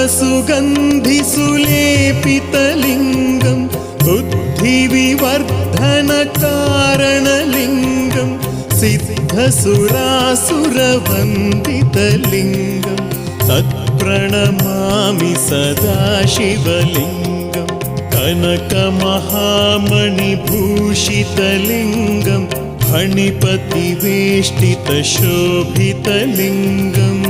सर्वसुगन्धिसुलेपितलिङ्गं बुद्धिविवर्धनकारणलिङ्गं सिद्धसुरासुरवन्दितलिङ्गं तत्प्रणमामि सदा शिवलिङ्गं कनकमहामणिभूषितलिङ्गं फणिपतिवेष्टितशोभितलिङ्गम्